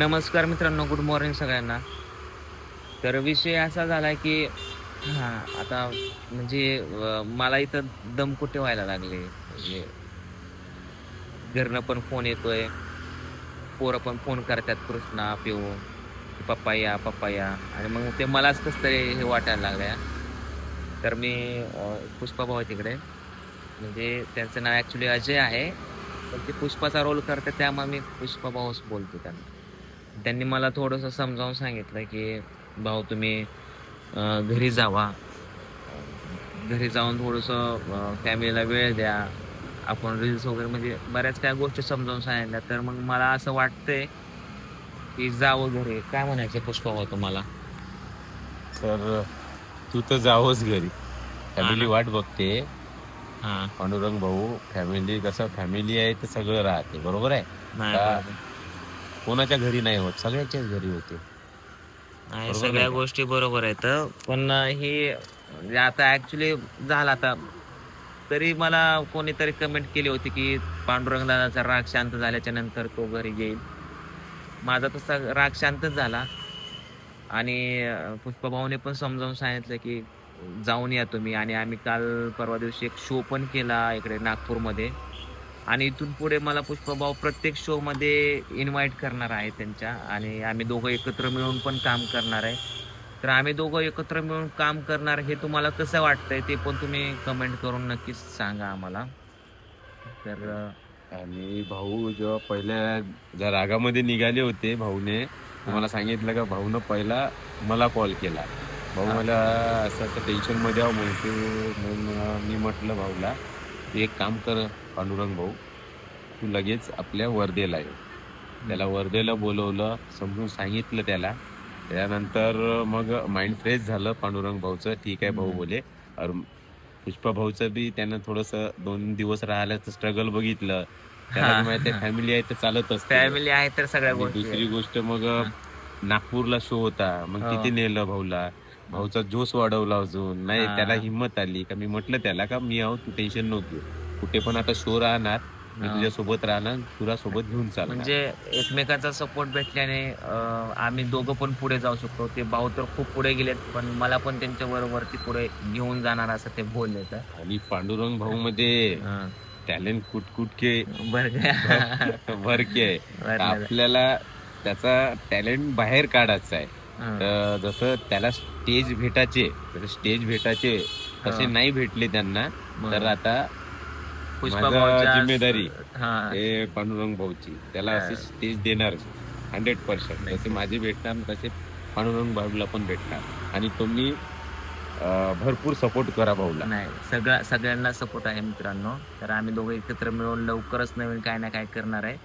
नमस्कार मित्रांनो good morning सगळ्यांना. तर विषय असा झाला की हां आता म्हणजे मला इथं दमकुटे व्हायला लागले? म्हणजे घरनं पण फोन येतोय. पोरं पण फोन करतात कृष्णा पिऊ पप्पा या पप्पा या. आणि मग ते मलाच कसं तरी हे वाटायला लागलं तर मी पुष्पाभाऊ आहे तिकडे. म्हणजे त्यांचं नाव ॲक्च्युली अजय आहे. पण ते पुष्पाचा रोल करतात त्यामुळे मी पुष्पाभाऊच बोलतो त्यांना. त्यांनी मला थोडंसं समजावून सांगितलं की भाऊ तुम्ही घरी जावा. घरी जाऊन थोडंसं फॅमिलीला वेळ द्या. आपण रील्स वगैरे म्हणजे बऱ्याच काही गोष्टी समजावून सांगितल्या. तर मग मला असं वाटतंय की जावं घरी. काय म्हणायचं पुष्पा तुम्हाला? तर तू तर जावंच घरी. फॅमिली. वाट बघते. हां. पांडुरंग भाऊ फॅमिली कसं फॅमिली आहे तर सगळं राहते. बरोबर आहे. कोणाच्या घरी नाही होत सगळ्याच्याच घरी होते. नाही बरोबर सगळ्या का? गोष्टी बरोबर आहेत पण हे म्हणजे आता ऍक्च्युली झालं आता. तरी मला कोणीतरी कमेंट केली होती की पांडुरंग दादाचा राग शांत झाल्याच्यानंतर तो घरी येईल. माझा तसा राग शांतच झाला. आणि अं, पुष्पाभाऊने पण समजावून सांगितलं की जाऊन या तुम्ही. आणि आम्ही काल परवा दिवशी एक शो पण केला इकडे नागपूरमध्ये. आणि इथून पुढे मला पुष्पभाऊ प्रत्येक शोमध्ये इन्व्हाइट करणार आहे त्यांच्या. आणि आम्ही दोघं एकत्र मिळून पण काम करणार आहे. तर आम्ही दोघं एकत्र मिळून काम करणार हे तुम्हाला कसं वाटतंय ते पण तुम्ही कमेंट करून नक्कीच सांगा आम्हाला. तर आणि भाऊ जेव्हा पहिल्या ज्या रागामध्ये निघाले होते भाऊने तुम्हाला सांगितलं का भाऊनं पहिला मला कॉल केला. भाऊ. मला असं असं टेन्शनमध्ये आहो म्हणतो मग मी म्हटलं भाऊला एक काम कर पांडुरंग भाऊ तू लगेच आपल्या वर्धेला ये त्याला वर्धेला बोलवलं समजून सांगितलं त्याला त्यानंतर मग माइंड फ्रेश झालं पांडुरंग भाऊचं ठीक आहे भाऊ. बोले पुष्पा भाऊचं बी त्यानं थोडस दोन दिवस राहिल्याचं स्ट्रगल बघितलं त्याला हा. माहिती फॅमिली आहे तर चालत असते फॅमिली आहे तर सगळ्या दुसरी. गोष्ट मग नागपूरला शो होता मग हो. किती नेलं भाऊला भाऊचा जोश वाढवला अजून नाही हा. त्याला हिंमत आली का मी म्हटलं त्याला का मी आहो तू टेन्शन नको. कुठे पण आता शो राहणार मी हा. तुझ्या सोबत राहणार तुला सोबत घेऊन चालणार म्हणजे एकमेकांचा सपोर्ट भेटल्याने अं, आम्ही दोघं पण पुढे जाऊ शकतो ते भाऊ तर खूप पुढे गेलेत पण मला पण त्यांच्या बरोबरती पुढे घेऊन जाणार असं ते बोलले तर आणि पांडुरंग भाऊ मध्ये. टॅलेंट कुटकुटके बरं का? आहे बरं तर. आपल्याला त्याचा टॅलेंट बाहेर काढायचा आहे. तर जसं त्याला स्टेज भेटायचे तर स्टेज भेटायचे तसे. नाही भेटले त्यांना तर आता पुष्पा माझा भाऊच्या- जिम्मेदारी हा. हे पांडुरंग भाऊची. त्याला. असे स्टेज देणार हंड्रेड पर्सेंट जसे माझे भेटणार तसे पांडुरंग भाऊला पण भेटणार. आणि तुम्ही अं, भरपूर सपोर्ट करा भाऊला. नाही सगळ्या सगळ्यांना सपोर्ट आहे मित्रांनो. तर आम्ही दोघं एकत्र मिळून लवकरच नवीन काय ना काय करणार आहे.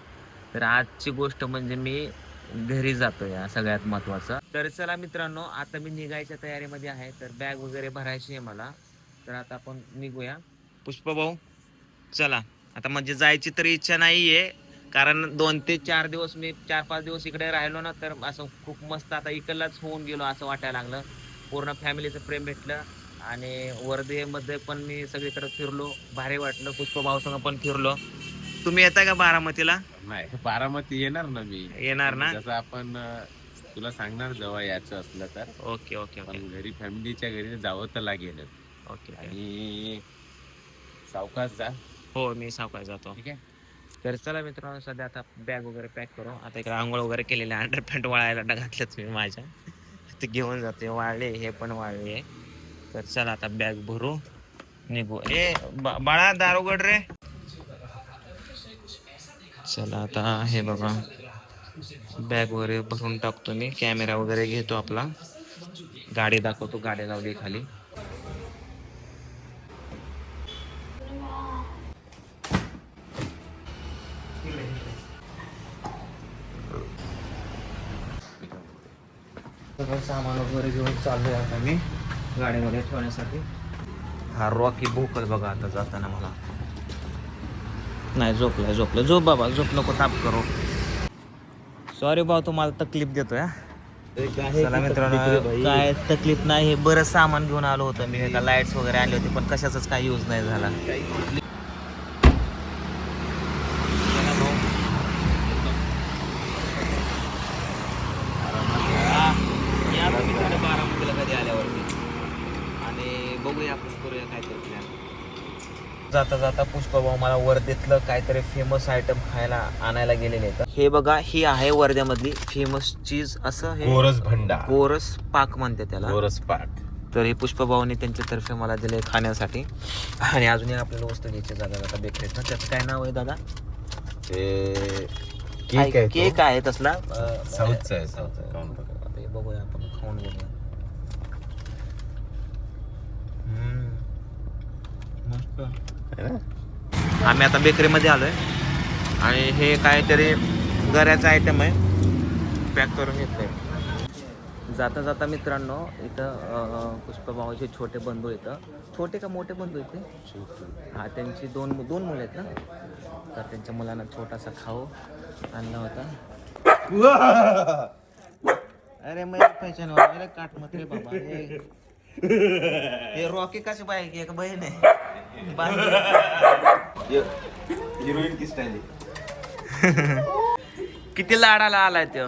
तर आजची गोष्ट म्हणजे मी घरी जातो या सगळ्यात महत्वाचं. तर चला मित्रांनो आता मी निघायच्या तयारीमध्ये आहे. तर बॅग वगैरे भरायची आहे मला. तर आता आपण निघूया. पुष्पा भाऊ चला. आता म्हणजे जायची तरी इच्छा नाही आहे कारण दोन ते चार दिवस मी चार पाच दिवस इकडे राहिलो ना तर असं खूप मस्त आता इकडलाच होऊन गेलो असं वाटायला लागलं. पूर्ण फॅमिलीचं प्रेम भेटलं आणि वर्धेमध्ये पण मी सगळीकडे फिरलो. भारी वाटलं. पुष्प भाऊसंग पण फिरलो. तुम्ही येता का बारामतीला? नाही बारामती येणार ना मी. येणार ना? जसं आपण तुला सांगणार जेव्हा याचं असलं तर. ओके ओके पण घरी फॅमिलीच्या घरी जावं तर लागेल ओके ओके. आणि सावकाश जा. हो मी सावकाश जातो. ठीक आहे. तर चला मित्रांनो सध्या आता बॅग वगैरे पॅक करू. आता इकडे आंघोळ वगैरे केलेले अंडरपॅन्ट वाळायला घातलेत मी माझ्या. ते घेऊन जाते. वाळले हे पण वाळले. तर चला आता बॅग भरू. निघू. ए बा- बाळा उघड रे. चला आता हे बघा. बॅग वगैरे भरून टाकतो मी. कॅमेरा वगैरे घेतो आपला. गाडी दाखवतो. गाडी लावली खाली. सगळं सामान वगैरे घेऊन चाललोय आता मी गाडीमध्ये ठेवण्यासाठी. हा रॉकी भोकल बघा आता जाताना मला. नाही झोपलाय झोपलं झोप बाबा झोप नको ताप करू. सॉरी भाऊ तुम्हाला तकलीफ देतोय. चला मित्रांनो काय तकलीफ नाही हे बरं सामान घेऊन आलो होतं मी. एका लाईट्स वगैरे आले होते पण कशाचाच काही यूज नाही झाला चला भाऊ. जाता जाता पुष्पभाऊ मला वर्धेतलं काहीतरी फेमस आयटम खायला आणायला गेलेले आहेत. हे बघा ही आहे वर्ध्यामधली फेमस चीज असं हे. गोरस भंडा गोरस पाक म्हणते त्याला. गोरस पाक. तर हे पुष्पभाऊने त्यांच्यातर्फे मला दिले खाण्यासाठी. आणि अजून एक आपल्याला वस्तू घ्यायची जागा जाता बेकरीत ना त्याचं काय नाव आहे दादा? ते केक आहे केक आहे तसला. साऊथचा आहे, साऊथचा. खाऊन बघा. आता हे बघूया आपण खाऊन बघूया. हम्म. मस्त. आम्ही आता बेकरीमध्ये आलोय. आणि हे काहीतरी गऱ्याचं आयटम आहे. पॅक करून घेतलंय. जाता जाता मित्रांनो इथं अं, पुष्पभाऊचे छोटे बंधू इथं छोटे का मोठे बंधू इथे हा त्यांची दोन दोन मुलं आहेत ना? तर त्यांच्या मुलांना छोटासा खाऊ आणला होता. अरे मैं पहचान मेरे काट मत रे बाबा हे- रॉकी कशी बाय एक बहीण आहे. हिरोईन की स्टाईल किती लाडाला आलाय तो?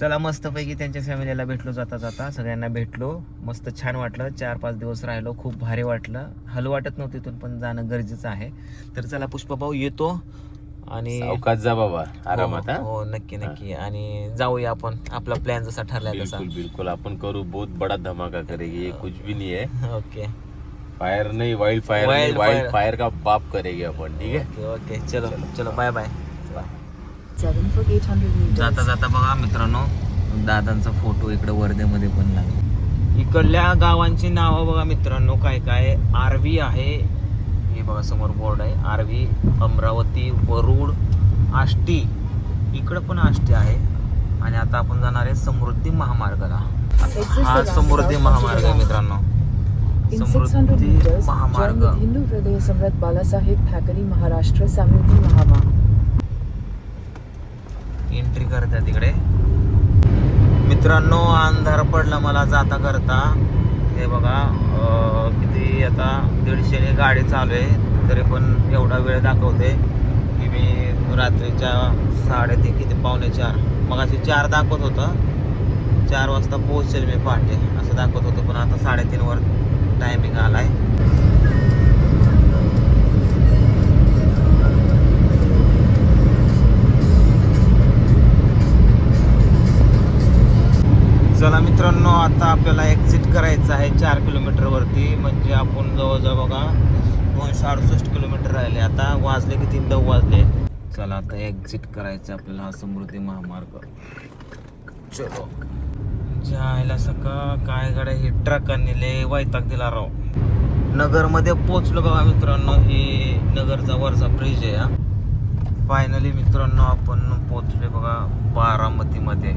चला मस्तपैकी त्यांच्या फॅमिलीला भेटलो जाता जाता. सगळ्यांना भेटलो. मस्त छान वाटलं. चार पाच दिवस राहिलो. खूप भारी वाटलं. हलू वाटत नव्हतं तिथून पण जाणं गरजेचं आहे. तर चला पुष्पभाऊ येतो. आणि सावकाश जा बाबा आरामात हो, हा? हो नक्की नक्की. आणि जाऊया आपण. आपला प्लॅन जसा ठरलाय तसा. बिल्कुल बिल्कुल. अपन करू. बहुत बड़ा धमाका करेगी. ये कुछ भी नहीं है. ओके. फायर नहीं वाइल्ड फायर Wild नहीं वाइल्ड fire. फायर का बाप करेंगे अपन ठीक है? ओके ओके चलो चलो। Bye bye Seven for 800 meters. जाता जाता बघा मित्रांनो दादांचा फोटो इकडे वर्धेमध्ये पण लागला. इकडल्या गावांची नावं बघा मित्रांनो काय काय? आरवी आहे. हे बघा समोर बोर्ड आहे. आरवी अमरावती वरुड आष्टी. इकडं पण आष्टी आहे. आणि आता आपण जाणार आहे समृद्धी महामार्गाला. हा समृद्धी महामार्ग आहे मित्रांनो. In 600 समृद्धी meters, join महामार्ग with Hindu Hriday Samrat Balasaheb Thackeray Maharashtra Mahama. Entry करतात तिकडे. मित्रांनो अंधार पडला मला जाता करता. हे बघा किती आता दीडशेने गाडी चालू आहे. तरी पण एवढा वेळ दाखवते की मी रात्रीच्या साडेतीन किती पावणे चार. मग अशी चार दाखवत होतं. चार वाजता पोहोचेल मी पहाटे असं दाखवत होतं. पण आता साडेतीनवर टायमिंग आलाय. चला मित्रांनो आता आपल्याला एक्झिट करायचं आहे चार किलोमीटरवरती म्हणजे आपण जवळजवळ बघा दोनशे अडुसष्ट किलोमीटर राहिले. आता वाजले किती दव वाजले. चला आता एक्झिट करायचं आपल्याला हा समृद्धी महामार्ग. चलो. जायला सका. काय गाड्या ही ट्रकाने लय वैताग दिला राव. नगरमध्ये पोचलो बघा मित्रांनो ही नगरचा वरचा ब्रिज आहे फायनली मित्रांनो आपण पोचले बघा बारामतीमध्ये.